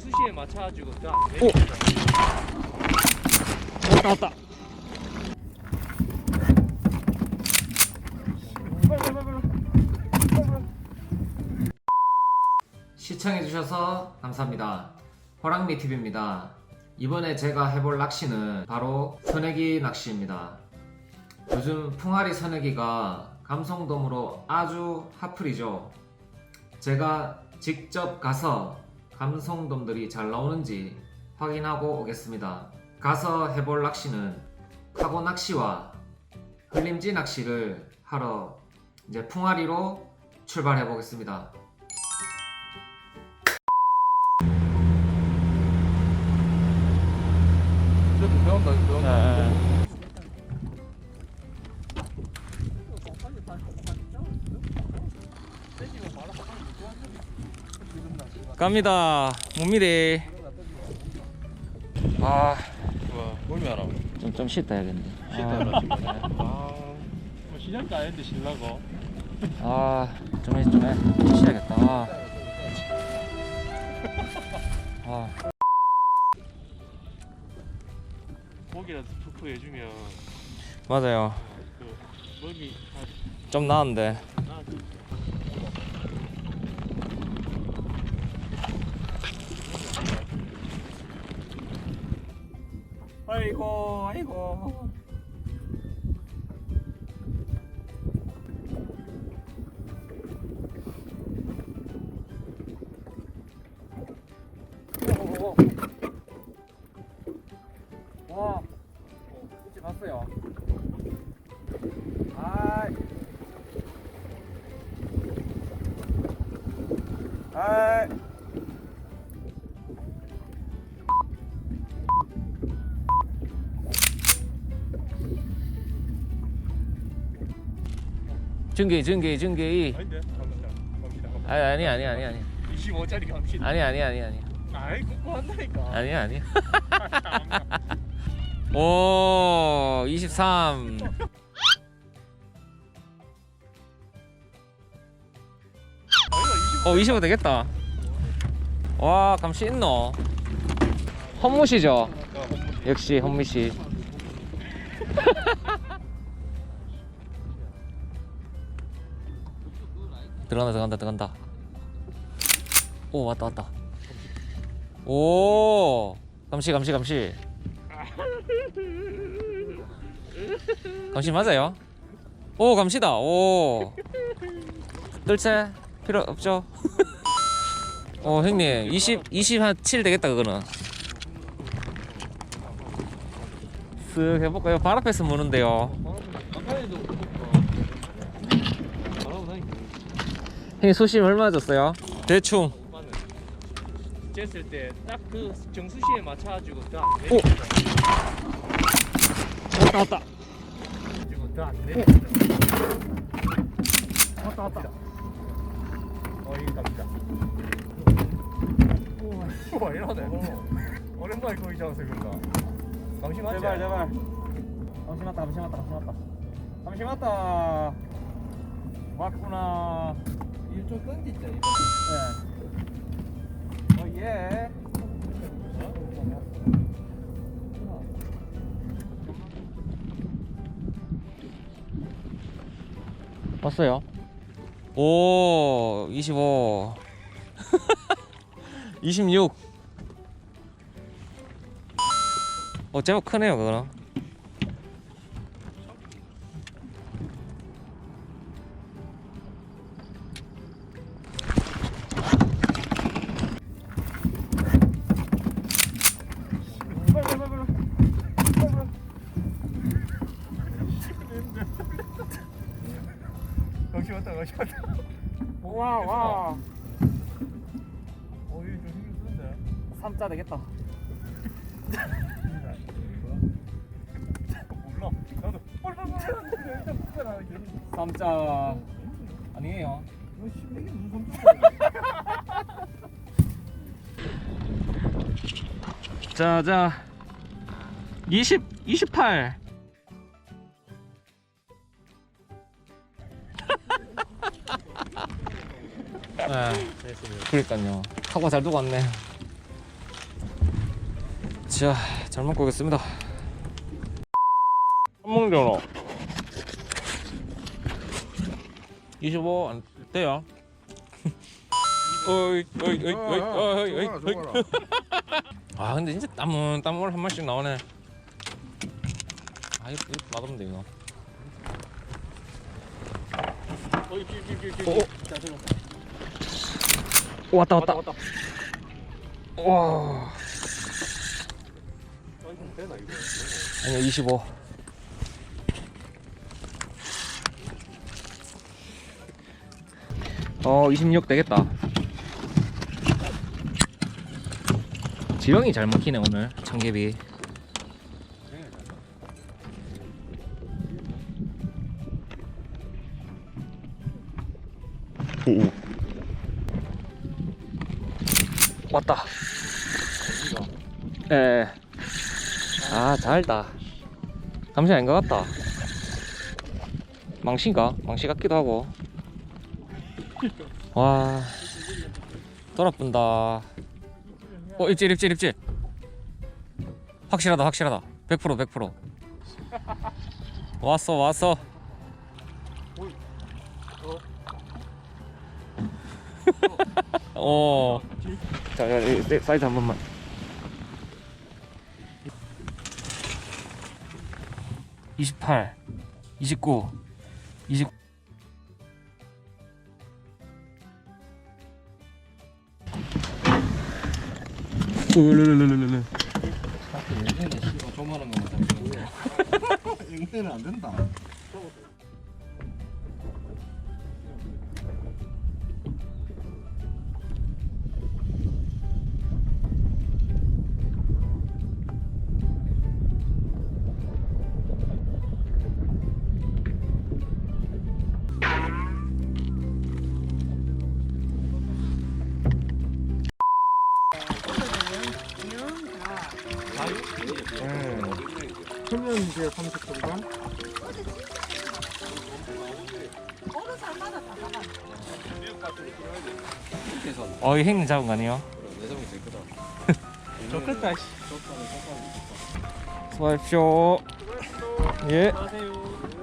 수시에 맞춰가지고 다 오! 왔다 왔다 시청해주셔서 감사합니다. 호랑미 TV입니다. 이번에 제가 해볼 낚시는 바로 선내기 낚시입니다. 요즘 풍아리 선내기가 감성돔으로 아주 핫플이죠. 제가 직접 가서 감성돔들이 잘 나오는지 확인하고 오겠습니다. 가서 해볼 낚시는 카고 낚시와 흘림지 낚시를 하러 이제 풍아리로 출발해 보겠습니다. 그래도 배운다 배운다 갑니다. 몸미래. 아, 와 몸이 알아. 좀, 좀 쉬다 야겠네 아, 뭐 시작도 안 했는데 실라고. 아, 좀 해, 좀 해. 좀 쉬어야겠다. 아. 아, 고기라도 툭툭 해주면. 맞아요. 그 먹이 좀 나은데. 아, 아이고, 아이고. 중계, 중계, 중계. 아닌데 갑니다 갑니다 아니, 아니, 아니, 아니, 아니. 25짜리 갑니다 아니, 아니, 아니, 아니. 아이 꽂고 한다니까 아니, 아니. 오, 23. 아니가 어, 25 되겠다. 와, 감시 있노? 헌무시죠? 25 역시 헌미씨. 들어간다, 들어간다, 들어간다. 오, 왔다, 왔다. 오, 감시, 감시, 감시. 감시 맞아요? 오, 감시다. 오. 뜰채 필요 없죠? 어, 형님, 20, 27 되겠다, 그거는. 쓱 해볼까요? 발 앞에서 무는데요. 아까에도 바라고 다니까 형님 수심 얼마 줬어요? 대충. 오빠는 쟀을 때 딱 그 정수시에 맞춰가지고 다 오! 왔다 왔다. 가지고 다안 내. 왔다 왔다. 어 여기 갑니다. 우와 이러네. 오랜만에 거기 잡아서 그런가. 감시 맞지? 제발 제발. 잠시 맞다. 잠시 맞다. 맞구나. 일좀 던지자. 네. 어 예. 왔어요. 오, 25. 26. 어, 제법 크네요, 그거는. 왔다. 와, 와. 어 이거 좀 힘이 쓰는데. 3자 되겠다. 몰라. 나도 일단 이제. 3자 아니에요. 이거 씨 이게 무슨 자, 자. 20, 28. 네, 그러니까요. 하고 잘 두고 왔네. 자, 잘 먹고 오겠습니다. 안 먹는 25안 돼요. 어이 어이 어이 어이 어이 어이 어이. 아 근데 진짜 땀은 땀을 한 마씩 나오네. 아 이거, 이거 맛없는데 이거 오, 왔다 왔다 왔다. 와 되나 이거? 아니야 25 어, 26 되겠다. 지렁이 잘 먹히네 오늘 청개비. 오. 왔다. 예. 아 잘다. 감시 아닌 것 같다. 망신가? 망시 같기도 하고. 와 돌아뿐다 어 입질 입질 입질 확실하다 확실하다 100% 100% 왔어 왔어 어. 자, 자, 이 사- 사이즈 한 번만. 이십팔, 이십구, 이십. 으르르르르르. 영대는 안 된다. 초면 이제 30분간 어느 살마다 다 가봐. 어, 이 행님 잡은 거 아니에요? 좋겠다. 씨. 수고하십시오. 예. 안녕하세요.